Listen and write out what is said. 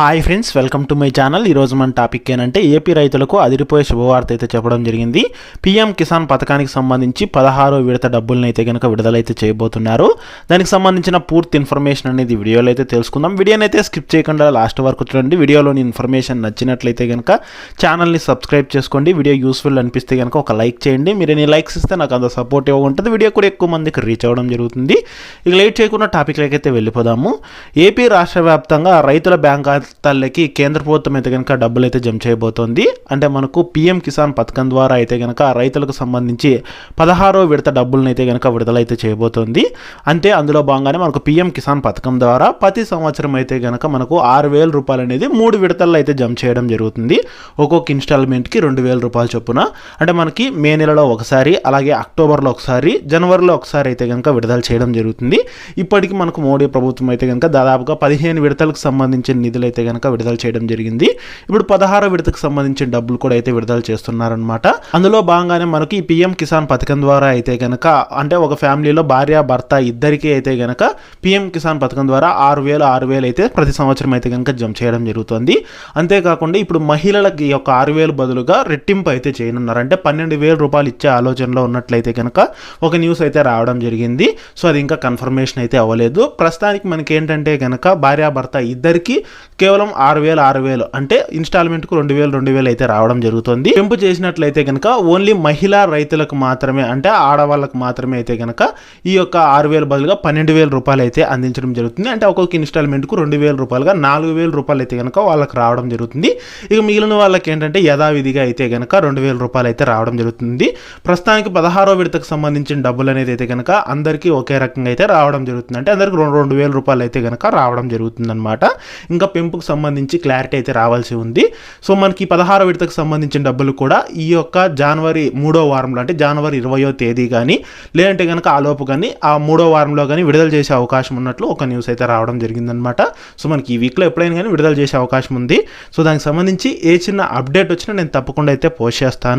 Hi friends welcome to my channel ఈరోజు మన topic ఏంటంటే ఏపీ రైతులకు అదిరిపోయే శుభవార్త అయితే చెప్పడం జరిగింది. పీఎం కిసాన్ పథకానికి సంబంధించి పదహారో విడత డబ్బులను అయితే కనుక విడుదలైతే చేయబోతున్నారు. దానికి సంబంధించిన పూర్తి ఇన్ఫర్మేషన్ అనేది వీడియోలో అయితే తెలుసుకుందాం. వీడియోని అయితే స్కిప్ చేయకుండా లాస్ట్ వరకు చూడండి. వీడియోలోని ఇన్ఫర్మేషన్ నచ్చినట్లయితే కనుక ఛానల్ని సబ్స్క్రైబ్ చేసుకోండి. వీడియో యూస్ఫుల్ అనిపిస్తే కనుక ఒక లైక్ చేయండి. మీరు ఎన్ని లైక్స్ ఇస్తే నాకు అంత సపోర్ట్ ఉంటుంది వీడియో కూడా ఎక్కువ మందికి రీచ్ అవ్వడం జరుగుతుంది. ఇక లేట్ చేయకుండా టాపిక్లకైతే అయితే వెళ్ళిపోదాము. ఏపీ రాష్ట్ర వ్యాప్తంగా రైతుల బ్యాంక్ ఖాతాలకి కేంద్ర ప్రభుత్వం అయితే కనుక డబ్బులు అయితే జమ చేయబోతోంది. అంటే మనకు పీఎం కిసాన్ పథకం ద్వారా అయితే కనుక రైతులకు సంబంధించి పదహారో విడత డబ్బులను అయితే కనుక విడుదలైతే చేయబోతోంది. అంటే అందులో భాగంగానే మనకు పీఎం కిసాన్ పథకం ద్వారా ప్రతి సంవత్సరం అయితే కనుక మనకు ఆరు వేల రూపాయలు అనేది మూడు విడతల్లో అయితే జమ చేయడం జరుగుతుంది. ఒక్కొక్క ఇన్స్టాల్మెంట్కి రెండు వేల రూపాయల చొప్పున. అంటే మనకి మే నెలలో ఒకసారి అలాగే అక్టోబర్లో ఒకసారి జనవరిలో ఒకసారి అయితే కనుక విడుదల చేయడం జరుగుతుంది. ఇప్పటికి మనకు మోడీ ప్రభుత్వం అయితే కనుక దాదాపుగా పదిహేను విడతలకు సంబంధించిన నిధులు అయితే కనుక విడుదల చేయడం జరిగింది. ఇప్పుడు పదహారు విడతకు సంబంధించిన డబ్బులు కూడా అయితే విడుదల చేస్తున్నారనమాట అందులో భాగంగానే మనకి పిఎం కిసాన్ పథకం ద్వారా అయితే కనుక అంటే ఒక ఫ్యామిలీలో భార్య భర్త ఇద్దరికి అయితే కనుక పిఎం కిసాన్ పథకం ద్వారా ఆరు వేలు ఆరు వేలు అయితే ప్రతి సంవత్సరం అయితే కనుక జమ చేయడం జరుగుతుంది. అంతేకాకుండా ఇప్పుడు మహిళలకి ఈ యొక్క ఆరు వేలు బదులుగా రెట్టింపు అయితే చేయనున్నారు. అంటే పన్నెండు వేల రూపాయలు ఇచ్చే ఆలోచనలో ఉన్నట్లయితే కనుక ఒక న్యూస్ అయితే రావడం జరిగింది. సో అది ఇంకా కన్ఫర్మేషన్ అయితే అవ్వలేదు. ప్రస్తుతానికి మనకి ఏంటంటే కనుక భార్యాభర్త ఇద్దరికి కేవలం ఆరు వేలు ఆరు వేలు. అంటే ఇన్స్టాల్మెంట్కు రెండు వేలు రెండు వేలు అయితే రావడం జరుగుతుంది. పెంపు చేసినట్లయితే కనుక ఓన్లీ మహిళా రైతులకు మాత్రమే అంటే ఆడవాళ్ళకు మాత్రమే అయితే కనుక ఈ యొక్క ఆరు వేలు బదులుగా పన్నెండు వేల రూపాయలు అయితే అందించడం జరుగుతుంది. అంటే ఒక్కొక్క ఇన్స్టాల్మెంట్కు రెండు వేల రూపాయలుగా నాలుగు వేల రూపాయలు అయితే కనుక వాళ్ళకి రావడం జరుగుతుంది. ఇక మిగిలిన వాళ్ళకి ఏంటంటే యథావిధిగా అయితే కనుక రెండు వేల రూపాయలు అయితే రావడం జరుగుతుంది. ప్రస్తుతానికి పదహారో విడతకు సంబంధించిన డబ్బులు అనేది అయితే కనుక అందరికీ ఒకే రకంగా అయితే రావడం జరుగుతుంది. అంటే అందరికి రెండు రెండు వేల రూపాయలు అయితే కనుక రావడం జరుగుతుంది అనమాట ఇంకా పెంపు పెంపుకు సంబంధించి క్లారిటీ అయితే రావాల్సి ఉంది. సో మనకి పదహారో విడతకు సంబంధించిన డబ్బులు కూడా ఈ యొక్క జనవరి మూడో వారంలో అంటే జనవరి ఇరవయో తేదీ కానీ లేదంటే కనుక ఆ లోపు కానీ ఆ మూడో వారంలో కానీ విడుదల చేసే అవకాశం ఉన్నట్లు ఒక న్యూస్ అయితే రావడం జరిగిందనమాట సో మనకి ఈ వీక్లో ఎప్పుడైనా కానీ విడుదల చేసే అవకాశం ఉంది. సో దానికి సంబంధించి ఏ చిన్న అప్డేట్ వచ్చినా నేను తప్పకుండా అయితే పోస్ట్ చేస్తాను.